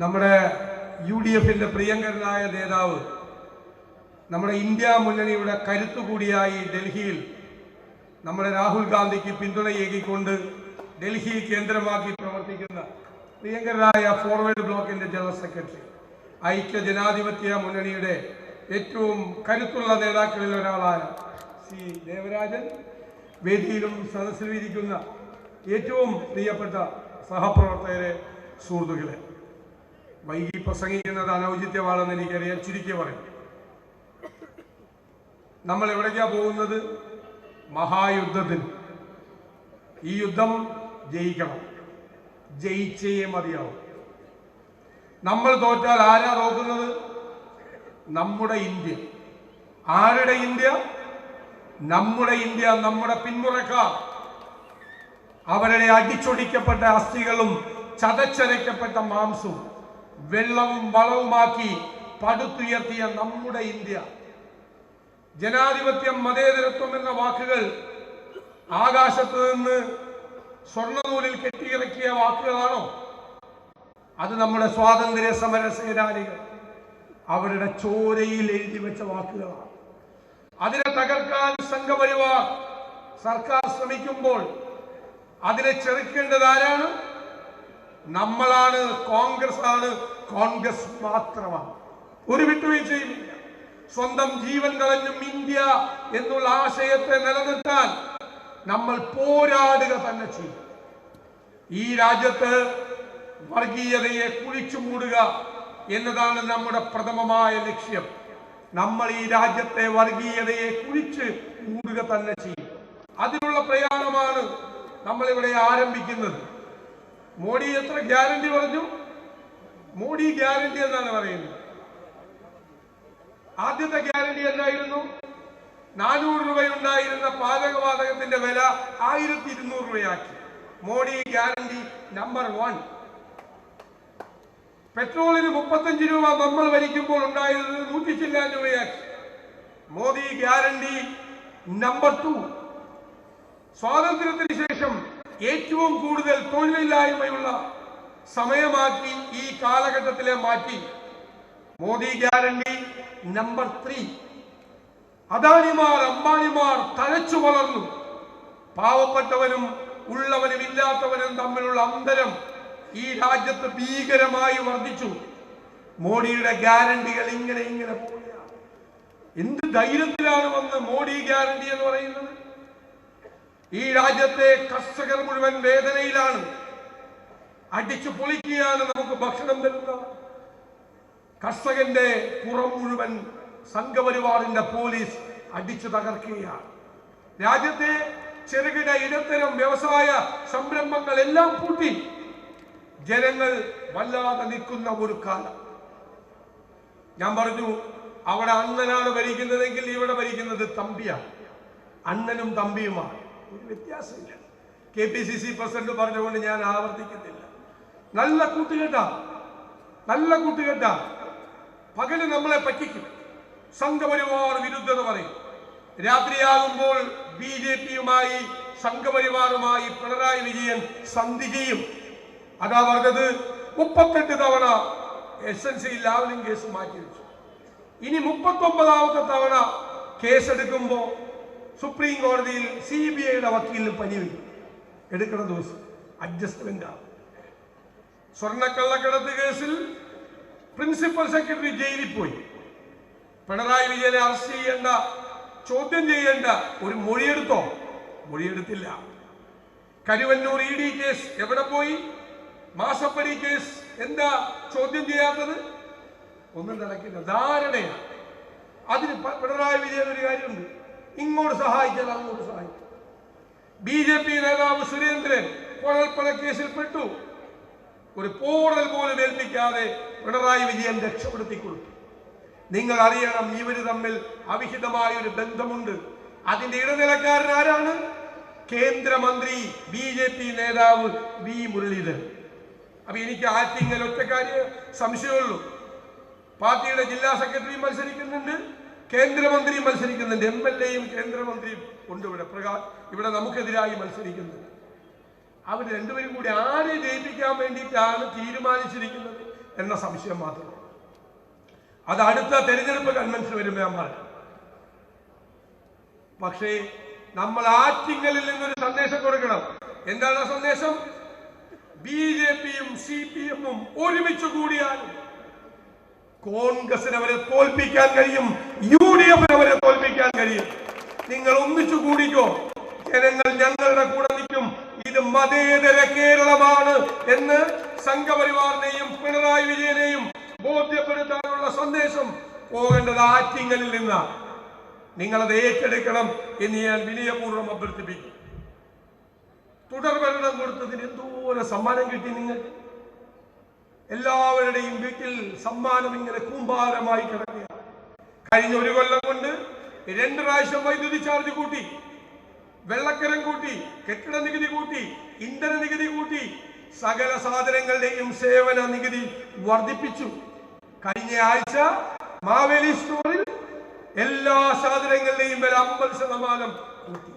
നമ്മുടെ U D എഫിന്റെ പ്രിയങ്കരനായ നേതാവ് നമ്മുടെ ഇന്ത്യ മുന്നണിയുടെ കരുത്തുകൂടിയായി ഡൽഹിയിൽ നമ്മുടെ രാഹുൽ ഗാന്ധിക്ക് പിന്തുണയേകിക്കൊണ്ട് ഡൽഹി കേന്ദ്രമാക്കി പ്രവർത്തിക്കുന്ന പ്രിയങ്കരനായ ഫോർവേഡ് ബ്ലോക്കിന്റെ ജനറൽ സെക്രട്ടറി ഐക്യ ജനാധിപത്യ മുന്നണിയുടെ ഏറ്റവും കരുത്തുള്ള നേതാക്കളിൽ ഒരാളായ സി. ദേവരാജൻ. വേദിയിലും സദസ്സിലും ഇരിക്കുന്ന ഏറ്റവും പ്രിയപ്പെട്ട സഹപ്രവർത്തകരെ സുഹൃത്തുക്കളെ. വൈകി പ്രസംഗിക്കുന്നത് അനൗചിത്യമാണെന്ന് എനിക്കറിയാൻ ചുരുക്കി പറയും. നമ്മൾ എവിടേക്കാ പോകുന്നത്? മഹായുദ്ധത്തിന്. ഈ യുദ്ധം ജയിക്കണം. ജയിച്ചേ മതിയാവും. നമ്മൾ തോറ്റാൽ ആരാ തോക്കുന്നത്? നമ്മുടെ ഇന്ത്യ. ആരുടെ ഇന്ത്യ? നമ്മുടെ ഇന്ത്യ നമ്മുടെ പിന്മുറക്കാർ. അവരുടെ അടിച്ചൊടിക്കപ്പെട്ട അസ്ഥികളും ചതച്ചരയ്ക്കപ്പെട്ട മാംസവും. വെള്ളവും വളവുമാക്കി പടുത്തുയർത്തിയ നമ്മുടെ ഇന്ത്യ. ജനാധിപത്യം മതേതരത്വം എന്ന വാക്കുകൾ ആകാശത്ത് നിന്ന് സ്വർണനൂലിൽ കെട്ടിയിറക്കിയ വാക്കുകളാണോ? അത് നമ്മുടെ സ്വാതന്ത്ര്യ സമര സേനാനികൾ അവരുടെ ചോരയിൽ എഴുതി വെച്ച വാക്കുകളാണ്. അതിനെ തകർക്കാൻ സംഘപരിവാർ സർക്കാർ ശ്രമിക്കുമ്പോൾ അതിനെ ചെറുക്കേണ്ടത് ആരാണ്? നമ്മളാണ് കോൺഗ്രസ് ആണ് കോൺഗ്രസ് മാത്രമാണ്. ഒരു വിട്ടുവീഴ്ചയുമില്ല സ്വന്തം ജീവൻ കളഞ്ഞും ഇന്ത്യ എന്നുള്ള ആശയത്തെ നിലനിർത്താൻ നമ്മൾ പോരാടുക തന്നെ ചെയ്യും. ഈ രാജ്യത്ത് വർഗീയതയെ കുഴിച്ചു മൂടുക എന്നതാണ് നമ്മുടെ പ്രഥമമായ ലക്ഷ്യം. നമ്മൾ ഈ രാജ്യത്തെ വർഗീയതയെ കുഴിച്ച് മൂടുക തന്നെ ചെയ്യും. അതിനുള്ള പ്രയാണമാണ് നമ്മളിവിടെ ആരംഭിക്കുന്നത്. മോഡി എത്ര ഗ്യാരണ്ടി പറഞ്ഞു? മോഡി ഗ്യാരണ്ടി എന്നാണ് പറയുന്നത്. ആദ്യത്തെ ഗ്യാരണ്ടി എന്തായിരുന്നു? നാനൂറ് രൂപയുണ്ടായിരുന്ന പാചകവാതകത്തിന്റെ വില ആയിരത്തി ഇരുന്നൂറ് രൂപയാക്കി. Modi guarantee number one. പെട്രോളിന് മുപ്പത്തഞ്ച് രൂപ നമ്മൾ വലിക്കുമ്പോൾ ഉണ്ടായിരുന്നത് നൂറ്റി ചില്ലാൻ രൂപയാക്കി. Modi guarantee number two. സ്വാതന്ത്ര്യത്തിന് ശേഷം ഏറ്റവും കൂടുതൽ തൊഴിലില്ലായ്മയുള്ള സമയമാക്കി ഈ കാലഘട്ടത്തിലെ മാറ്റി. Modi guarantee number three. അദാനിമാർ അംബാനിമാർ തഴച്ചു വളർന്നു. പാവപ്പെട്ടവനും ഉള്ളവനും ഇല്ലാത്തവനും തമ്മിലുള്ള അന്തരം ഈ രാജ്യത്ത് ഭീകരമായി വർദ്ധിച്ചു. മോഡിയുടെ ഗ്യാരണ്ടികൾ ഇങ്ങനെ ഇങ്ങനെ. എന്ത് ധൈര്യത്തിലാണ് വന്ന് മോഡി ഗ്യാരണ്ടി എന്ന് പറയുന്നത്? ഈ രാജ്യത്തെ കർഷകർ മുഴുവൻ വേദനയിലാണ്. അടിച്ചു പൊളിക്കുകയാണ് നമുക്ക് ഭക്ഷണം തരുന്നത് കർഷകന്റെ പുറം മുഴുവൻ സംഘപരിവാറിന്റെ പോലീസ് അടിച്ചു തകർക്കുകയാണ്. രാജ്യത്തെ ചെറുകിട ഇടത്തരം വ്യവസായ സംരംഭങ്ങൾ എല്ലാം പൂട്ടി. ജനങ്ങൾ വല്ലാതെ നിൽക്കുന്ന ഒരു കാലം. ഞാൻ പറഞ്ഞു അവിടെ അണ്ണനാണ് ഭരിക്കുന്നതെങ്കിൽ ഇവിടെ ഭരിക്കുന്നത് തമ്പിയാണ്. അണ്ണനും തമ്പിയുമാണ്. ഒരു വ്യത്യാസമില്ല. K P C C president പറഞ്ഞുകൊണ്ട് ഞാൻ ആവർത്തിക്കുന്നില്ല നല്ല കൂട്ടുകെട്ടാ നല്ല കൂട്ടുകെട്ടാ പകൽ നമ്മളെ പറ്റിക്കും. സംഘപരിവാർ വിരുദ്ധത പറയും. രാത്രിയാകുമ്പോൾ ബി ജെ പിയുമായി സംഘപരിവാറുമായി പിണറായി വിജയൻ സന്ധി ചെയ്യും. അതാ പറഞ്ഞത് മുപ്പത്തെട്ട് തവണ S N C Lavalin case മാറ്റിവെച്ചു. ഇനി മുപ്പത്തൊമ്പതാമത്തെ തവണ കേസെടുക്കുമ്പോൾ സുപ്രീം കോടതിയിൽ സി ബി ഐയുടെ വക്കീലിന് പനി വരും. എടുക്കുന്ന ദിവസം അഡ്ജസ്റ്റ്മെന്റ് ആണ് സ്വർണക്കള്ളക്കടത്ത് കേസിൽ പ്രിൻസിപ്പൽ സെക്രട്ടറി ജയിലിൽ പോയി. പിണറായി വിജയനെ അറസ്റ്റ് ചെയ്യേണ്ട ചോദ്യം ചെയ്യേണ്ട ഒരു മൊഴിയെടുത്തോ? മൊഴിയെടുത്തില്ല. കരുവന്നൂർ ഇ ഡി കേസ് എവിടെ പോയി? മാസപ്പടി കേസ് എന്താ ചോദ്യം ചെയ്യാത്തത്? ഒന്നും നടക്കില്ല ധാരണയാണ്. അതിന് പിണറായി വിജയൻ ഒരു കാര്യമുണ്ട്. ഇങ്ങോട്ട് സഹായിച്ചാൽ അങ്ങോട്ട് സഹായിക്കും. ബി ജെ പി നേതാവ് സുരേന്ദ്രൻ കുഴൽപ്പണ കേസിൽ പെട്ടു ഒരു പോടൽ പോലും ഏൽപ്പിക്കാതെ പിണറായി വിജയൻ രക്ഷപ്പെടുത്തി കൊടുത്തു നിങ്ങൾ അറിയണം ഇവർ തമ്മിൽ അവിഹിതമായ ഒരു ബന്ധമുണ്ട്. അതിന്റെ ഇടനിലക്കാരൻ ആരാണ്? കേന്ദ്രമന്ത്രി ബി ജെ പി നേതാവ് വി മുരളീധരൻ. അപ്പൊ എനിക്ക് ആറ്റിങ്ങൽ ഒറ്റക്കാര്യ സംശയമുള്ളൂ. പാർട്ടിയുടെ ജില്ലാ സെക്രട്ടറി മത്സരിക്കുന്നുണ്ട്. കേന്ദ്രമന്ത്രി മത്സരിക്കുന്നുണ്ട്. എം എൽ എയും കേന്ദ്രമന്ത്രിയും ഉണ്ട് ഇവിടെ. പ്രകാ ഇവിടെ നമുക്കെതിരായി മത്സരിക്കുന്നുണ്ട് അവർ രണ്ടുപേരും കൂടി ആരെ ജയിപ്പിക്കാൻ വേണ്ടിയിട്ടാണ് തീരുമാനിച്ചിരിക്കുന്നത് എന്ന സംശയം മാത്രം. അത് അടുത്ത തെരഞ്ഞെടുപ്പ് കൺവെൻഷൻ വരുമ്പോൾ ഞാൻ പറയാം. പക്ഷേ നമ്മൾ ആറ്റിങ്ങലിൽ നിന്നൊരു സന്ദേശം കൊടുക്കണം. എന്താണ് ആ സന്ദേശം? ബി ജെ പിയും സി പി എമ്മും ഒരുമിച്ച് കൂടിയാൽ കോൺഗ്രസിന് അവരെ തോൽപ്പിക്കാൻ കഴിയും യു ഡി എഫിന് അവരെ തോൽപ്പിക്കാൻ കഴിയും. നിങ്ങൾ ഒന്നിച്ചു കൂടിക്കോ? ജനങ്ങൾ ഞങ്ങളുടെ കൂടെ നിൽക്കും. ഇത് മതേതര കേരളമാണ് എന്ന് സംഘപരിവാറിനെയും പിണറായി വിജയനെയും ബോധ്യപ്പെടുത്താനുള്ള സന്ദേശം പോകേണ്ടത് ആറ്റിങ്ങലിൽ നിന്നാണ്. നിങ്ങളത് ഏറ്റെടുക്കണം എന്ന് ഞാൻ വിനയപൂർവം അഭ്യർത്ഥിപ്പിക്കും തുടർ ഭരണം കൊടുത്തതിന് എന്തോരം സമ്മാനം കിട്ടി നിങ്ങൾക്ക്? എല്ലാവരുടെയും വീട്ടിൽ സമ്മാനം ഇങ്ങനെ കൂമ്പാരമായി കിടക്കുകയാണ് കഴിഞ്ഞ ഒരു കൊല്ലം കൊണ്ട് രണ്ട് പ്രാവശ്യം വൈദ്യുതി ചാർജ് കൂട്ടി വെള്ളക്കരം കൂട്ടി കെട്ടിട നികുതി കൂട്ടി ഇന്ധന നികുതി കൂട്ടി സകല സാധനങ്ങളുടെയും സേവന നികുതി വർദ്ധിപ്പിച്ചു. കഴിഞ്ഞ ആഴ്ച മാവേലി സ്റ്റോറിൽ എല്ലാ സാധനങ്ങളുടെയും വില അമ്പത് ശതമാനം കൂട്ടി.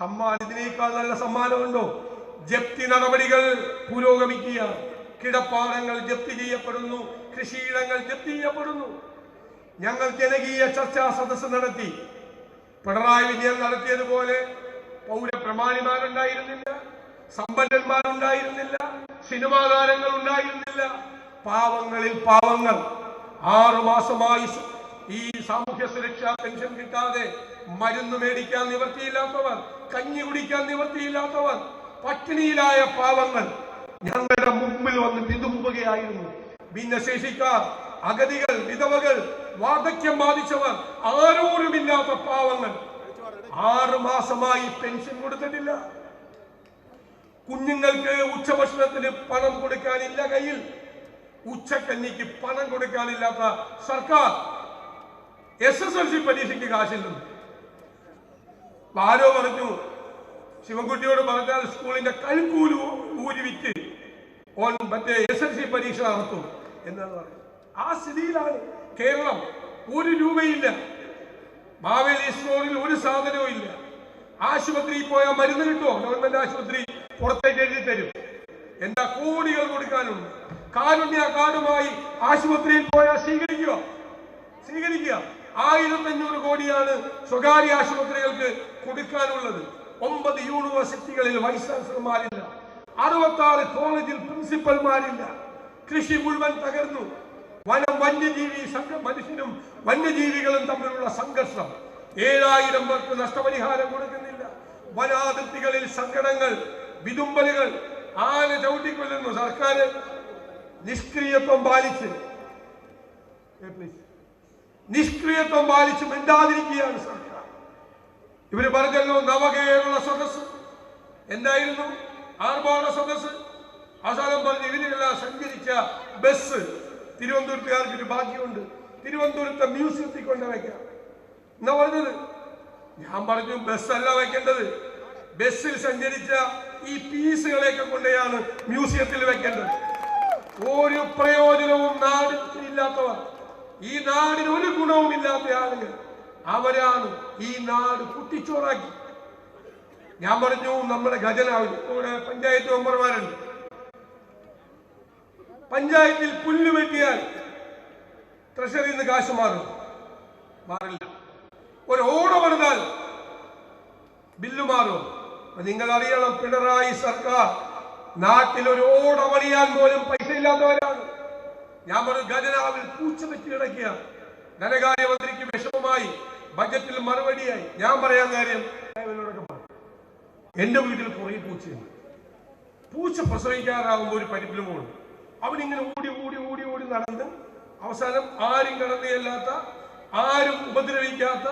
സമ്മാനത്തിനേക്കാൾ നല്ല സമ്മാനമുണ്ടോ? ജപ്തി നടപടികൾ പുരോഗമിക്കുക കിടപ്പാടങ്ങൾ ജപ്തി ചെയ്യപ്പെടുന്നു കൃഷിയിടങ്ങൾ ജപ്തി ചെയ്യപ്പെടുന്നു. ഞങ്ങൾ ജനകീയ ചർച്ചാ സദസ്സ് നടത്തി. പിണറായി വിജയൻ നടത്തിയതുപോലെ പൗരപ്രമാണിമാരുണ്ടായിരുന്നില്ല സമ്പന്നന്മാരുണ്ടായിരുന്നില്ല സിനിമാ താരങ്ങൾ ഉണ്ടായിരുന്നില്ല. പാവങ്ങളിൽ പാവങ്ങൾ ആറു മാസമായി ഈ സാമൂഹ്യ സുരക്ഷാ പെൻഷൻ കിട്ടാതെ മരുന്ന് മേടിക്കാൻ നിവർത്തിയില്ലാത്തവർ കഞ്ഞി കുടിക്കാൻ നിവർത്തിയില്ലാത്തവർ പട്ടിണിയിലായ പാവങ്ങൾ ഞങ്ങളുടെ മുമ്പിൽ വന്ന് വിതുമ്പുകയായിരുന്നു ഭിന്നശേഷിക്കാർ അഗതികൾ വിധവകൾ വാർദ്ധക്യം ബാധിച്ചവർ ആരോരുമില്ലാത്ത പാവങ്ങൾ. ആറു മാസമായി പെൻഷൻ കൊടുത്തിട്ടില്ല. കുഞ്ഞുങ്ങൾക്ക് ഉച്ചഭക്ഷണത്തിന് പണം കൊടുക്കാനില്ല കയ്യിൽ. ഉച്ചക്കഞ്ഞിക്ക് പണം കൊടുക്കാനില്ലാത്ത സർക്കാർ എസ് എസ് എൽ സി പരീക്ഷയ്ക്ക് കാശില്ലെന്ന്. ആരോ പറഞ്ഞു ശിവൻകുട്ടിയോട് പറഞ്ഞാൽ സ്കൂളിന്റെ കൽക്കൂൽ ഊരി വിറ്റ് ഓൻ മറ്റേ എസ് എൽ സി പരീക്ഷ നടത്തും എന്നാണ് പറയുന്നത്. ആ സ്ഥിതിയിലാണ് കേരളം ഒരു രൂപയില്ല. മാവേലി സ്റ്റോറിൽ ഒരു സാധനവും ഇല്ല. ആശുപത്രിയിൽ പോയാൽ മരുന്ന് കിട്ടുമോ ഗവൺമെന്റ് ആശുപത്രി പുറത്തേക്ക് എഴുതി തരും. എന്താ കോടികൾ കൊടുക്കാനുണ്ട്. കാരുണ്യ കാർഡുമായി ആശുപത്രിയിൽ പോയാൽ സ്വീകരിക്കുക സ്വീകരിക്കുക. ആയിരത്തി അഞ്ഞൂറ് കോടിയാണ് സ്വകാര്യ ആശുപത്രികൾക്ക് കൊടുക്കാനുള്ളത്. ഒമ്പത് യൂണിവേഴ്സിറ്റികളിൽ വൈസ് ചാൻസലർമാരില്ല. അറുപത്തി ആറ് കോളേജിൽ പ്രിൻസിപ്പൽമാരില്ല. കൃഷി മുഴുവൻ തകർന്നു. വനം വന്യജീവി മനുഷ്യനും വന്യജീവികളും തമ്മിലുള്ള സംഘർഷം. ഏഴായിരം പേർക്ക് നഷ്ടപരിഹാരം കൊടുക്കുന്നില്ല. വനാതിർത്തികളിൽ സങ്കടങ്ങൾ വിതുമ്പലുകൾ ആന ചവിട്ടിക്കൊല്ലുന്നു സർക്കാർ. നിഷ്ക്രിയത്വം പാലിച്ച്. നിഷ്ക്രിയത്വം പാലിച്ച് മിണ്ടാതിരിക്കുകയാണ് സർക്കാർ. ഇവർ പറഞ്ഞല്ലോ നവകേരള സദസ് എന്തായിരുന്നു? ആർഭാട സദസ് അവസാനം പറഞ്ഞ ഇതിനെല്ലാം സഞ്ചരിച്ച ബസ് തിരുവനന്തപുരത്തുകാർക്ക് ഒരു ഭാഗ്യമുണ്ട് തിരുവനന്തപുരത്തെ മ്യൂസിയത്തിൽ കൊണ്ട് വയ്ക്കാം. എന്നാ പറഞ്ഞത്? ഞാൻ പറഞ്ഞു ബസ്സല്ല വെക്കേണ്ടത് ബസ്സിൽ സഞ്ചരിച്ച ഈ പീസുകളെയൊക്കെ കൊണ്ടെയാണ് മ്യൂസിയത്തിൽ വെക്കേണ്ടത് ഒരു പ്രയോജനവും നാടിന് ഇല്ലാത്തവർ ഈ നാടിന് ഒരു ഗുണവും ഇല്ലാത്ത ആളുകൾ അവരാണ് ഈ നാട് കുട്ടിച്ചോറാക്കി. ഞാൻ പറഞ്ഞു നമ്മുടെ ഖജന പഞ്ചായത്ത് മെമ്പർമാരുണ്ട്. പഞ്ചായത്തിൽ പുല്ല് വെട്ടിയാൽ ട്രഷറിയിൽ നിന്ന് കാശ് മാറും. മാറില്ല. ഒരു ഓട പണിതാൽ ബില്ല് മാറും. നിങ്ങൾ അറിയണം പിണറായി സർക്കാർ നാട്ടിൽ ഒരു ഓട പണിയാൻ പോലും പൈസ ഇല്ലാത്തവരാണ്. ഞാൻ പറഞ്ഞു ഖജനാവിൽ പൂച്ച വെച്ച് കിടക്കുക ധനകാര്യമന്ത്രിക്ക് വിഷമമായി. ബജറ്റിൽ മറുപടിയായി. ഞാൻ പറയാൻ കാര്യം. എന്റെ വീട്ടിൽ കുറേ പൂച്ചയുണ്ട്. പൂച്ച പ്രസവിക്കാറാകുമ്പോൾ ഒരു പരിപ്പിലും പോകും അവനിങ്ങനെ ഓടി ഓടി ഓടി ഓടി നടന്ന് അവസാനം ആരും കടന്നുചെല്ലാത്ത ആരും ഉപദ്രവിക്കാത്ത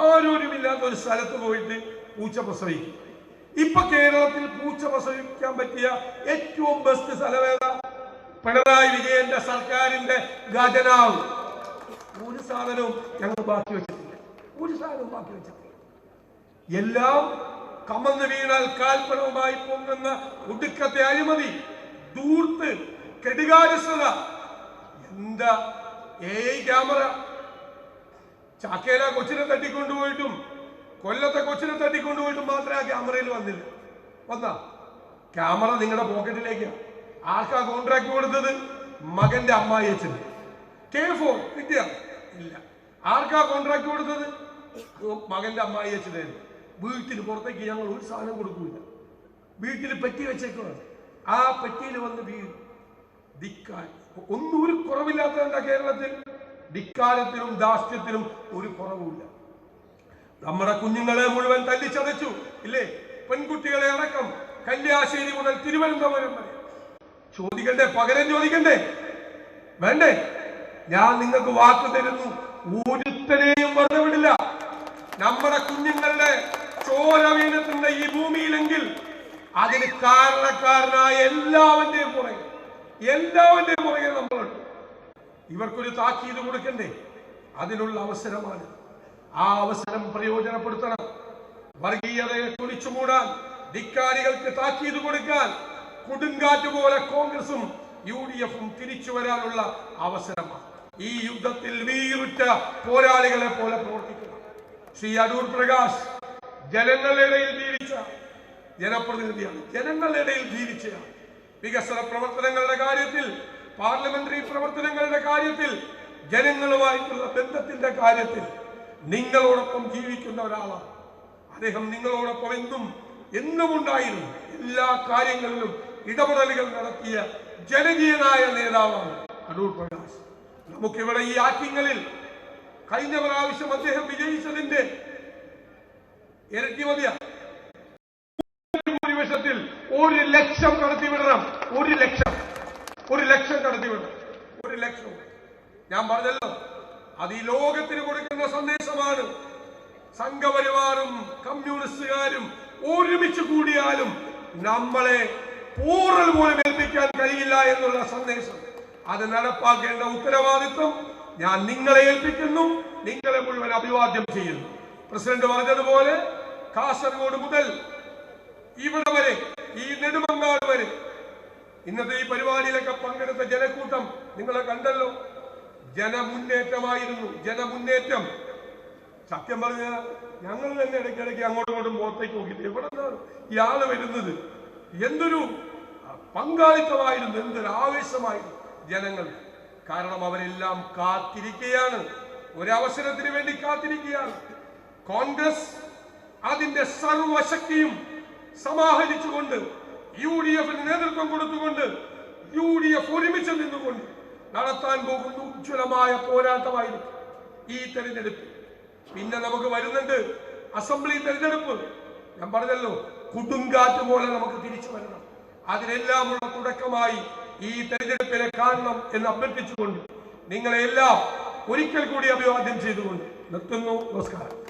ആരോരുമില്ലാത്ത ഒരു സ്ഥലത്ത് പോയിട്ട് പൂച്ച പ്രസവിക്കും. ഇപ്പൊ കേരളത്തിൽ പൂച്ച പ്രസവിക്കാൻ പറ്റിയ ഏറ്റവും ബെസ്റ്റ് സ്ഥലമേത പിണറായി വിജയന്റെ സർക്കാരിന്റെ ഖജനാവ്. ഒരു സാധനവും ഞങ്ങൾ ബാക്കി വെച്ചിട്ടില്ല. ഒരു സാധനവും ബാക്കി വെച്ചിട്ടില്ല. എല്ലാം കമന്ന് വീണാൽ കാൽപ്പണവുമായി പൊങ്ങുന്ന ഒടുക്കത്തെ അഴിമതി ദൂർത്ത് കെടുകാരസ്ഥത എന്താ ഏ ക്യാമറ ചാക്കേല കൊച്ചിനെ തട്ടിക്കൊണ്ടുപോയിട്ടും കൊല്ലത്തെ കൊച്ചിനെ തട്ടിക്കൊണ്ടുപോയിട്ടും മാത്രമേ ആ ക്യാമറയിൽ വന്നില്ല. വന്ന? ക്യാമറ നിങ്ങളുടെ പോക്കറ്റിലേക്കാണ് ആർക്കാ കോൺട്രാക്ട് കൊടുത്തത്? മകന്റെ അമ്മായി അച്ഛന്. കെ ഫോർ കിട്ടിയ? ഇല്ല. ആർക്കാ കോൺട്രാക്ട് കൊടുത്തത്? മകന്റെ അമ്മായി അച്ഛനായിരുന്നു. വീട്ടിൽ പുറത്തേക്ക് ഞങ്ങൾ ഒരു സാധനം കൊടുക്കൂല. വീട്ടിൽ പെറ്റി വെച്ചേക്കുവാണ് ആ പെറ്റിയിൽ വന്ന് വീഴും. ധിക്കാൻ ഒന്നും ഒരു കുറവില്ലാത്തതുണ്ട കേരളത്തിൽ? ധിക്കാരത്തിലും ദാസ്യത്തിലും ഒരു കുറവുമില്ല. നമ്മുടെ കുഞ്ഞുങ്ങളെ മുഴുവൻ തല്ലിച്ചതച്ചു ഇല്ലേ? പെൺകുട്ടികളെ അടക്കം കല്യാശ്ശേരി മുതൽ തിരുവനന്തപുരം വരെ. ചോദിക്കണ്ടേ? പകരം ചോദിക്കണ്ടേ? വേണ്ടേ? ഞാൻ നിങ്ങൾക്ക് വാക്ക് തരുന്നു. ഒരുത്തനെയും വെറുതെ വിടില്ല. നമ്മുടെ കുഞ്ഞുങ്ങളുടെ ചോര വീണത്തിന്റെ ഈ ഭൂമിയിലെങ്കിൽ അതിന് കാരണക്കാരനായ എല്ലാവന്റെയും പുറകെ എല്ലാവന്റെയും പുറകെ നമ്മളുണ്ട്. ഇവർക്കൊരു താക്കീത് കൊടുക്കണ്ടേ? അതിനുള്ള അവസരമാണ്. ആ അവസരം പ്രയോജനപ്പെടുത്തണം. വർഗീയതയെ കുളിച്ചു മൂടാൻ ധിക്കാരികൾക്ക് താക്കീത് കൊടുക്കാൻ കൊടുങ്കാറ്റ് പോലെ കോൺഗ്രസും യു ഡി എഫും തിരിച്ചു വരാനുള്ള അവസരമാണ്. ഈ യുദ്ധത്തിൽ വീറുറ്റ പോരാളികളെ പോലെ പ്രവർത്തിക്കണം. ശ്രീ അടൂർ പ്രകാശ് ജനങ്ങളുടെ ഇടയിൽ ജീവിച്ച ജനപ്രതിനിധിയാണ്. ജനങ്ങളുടെ ഇടയിൽ ജീവിച്ചയാണ് വികസന പ്രവർത്തനങ്ങളുടെ കാര്യത്തിൽ പാർലമെന്ററി പ്രവർത്തനങ്ങളുടെ കാര്യത്തിൽ ജനങ്ങളുമായിട്ടുള്ള ബന്ധത്തിന്റെ കാര്യത്തിൽ നിങ്ങളോടൊപ്പം ജീവിക്കുന്ന ഒരാളാണ്. അദ്ദേഹം നിങ്ങളോടൊപ്പം എന്നും എന്നും ഉണ്ടായിരുന്നു എല്ലാ കാര്യങ്ങളിലും ഇടപെടലുകൾ നടത്തിയ ജനകീയനായ നേതാവാണ് അടൂർ പ്രകാശ്. നമുക്കിവിടെ ഈ ആറ്റിങ്ങളിൽ കഴിഞ്ഞ പ്രാവശ്യം അദ്ദേഹം വിജയിച്ചതിന്റെ ഇരട്ടി മതിയാ. ഭൂരിപക്ഷത്തിൽ ഒരു ലക്ഷം കടത്തിവിടണം. ഒരു ലക്ഷം. ഒരു ലക്ഷം കടത്തിവിടണം. ഒരു ലക്ഷം. ഞാൻ പറഞ്ഞല്ലോ. അത് ഈ ലോകത്തിന് കൊടുക്കുന്ന സന്ദേശമാണ്. സംഘപരിവാറും കമ്മ്യൂണിസ്റ്റുകാരും ഒരുമിച്ച് കൂടിയാലും നമ്മളെ പൂറൽ പോലും ഏൽപ്പിക്കാൻ കഴിയില്ല എന്നുള്ള സന്ദേശം. അത് നടപ്പാക്കേണ്ട ഉത്തരവാദിത്വം ഞാൻ നിങ്ങളെ ഏൽപ്പിക്കുന്നു. നിങ്ങളെ മുഴുവൻ അഭിവാദ്യം ചെയ്യുന്നു. പ്രസിഡന്റ് പറഞ്ഞതുപോലെ കാസർഗോഡ് മുതൽ ഇവിടെ വരെ ഈ നെടുമങ്ങാട് വരെ. ഇന്നത്തെ ഈ പരിപാടിയിലൊക്കെ പങ്കെടുത്ത ജനക്കൂട്ടം നിങ്ങളെ കണ്ടല്ലോ. ജനമുന്നേറ്റമായിരുന്നു ജനമുന്നേറ്റം. സത്യം പറഞ്ഞ ഞങ്ങൾ തന്നെ ഇടയ്ക്കിടയ്ക്ക് അങ്ങോട്ടും ഇങ്ങോട്ടും പുറത്തേക്ക് നോക്കിയിട്ട് എവിടെ നിന്നാണ് ഇയാൾ വരുന്നത്? എന്തൊരു പങ്കാളിത്തമായിരുന്നു എന്തൊരു ആവേശമായിരുന്നു ജനങ്ങൾ. കാരണം അവരെല്ലാം കാത്തിരിക്കുകയാണ് ഒരവസരത്തിന് വേണ്ടി കാത്തിരിക്കുകയാണ് കോൺഗ്രസ് അതിന്റെ സർവശക്തിയും സമാഹരിച്ചുകൊണ്ട് യു ഡി എഫിന് നേതൃത്വം കൊടുത്തുകൊണ്ട് യു ഡി എഫ് ഒരുമിച്ച് നിന്നുകൊണ്ട് നടത്താൻ പോകുന്ന ഉജ്ജ്വലമായ പോരാട്ടമായിരിക്കും ഈ തെരഞ്ഞെടുപ്പ്. പിന്നെ നമുക്ക് വരുന്നുണ്ട് അസംബ്ലി തെരഞ്ഞെടുപ്പ്. ഞാൻ പറഞ്ഞല്ലോ കൊടുങ്കാറ്റ് പോലെ നമുക്ക് തിരിച്ചു വരണം. അതിനെല്ലാമുള്ള തുടക്കമായി ഈ തെരഞ്ഞെടുപ്പിനെ കാരണം എന്ന് അഭ്യർത്ഥിച്ചുകൊണ്ട് നിങ്ങളെല്ലാം ഒരിക്കൽ കൂടി അഭിവാദ്യം ചെയ്തുകൊണ്ട് നിർത്തുന്നു. നമസ്കാരം.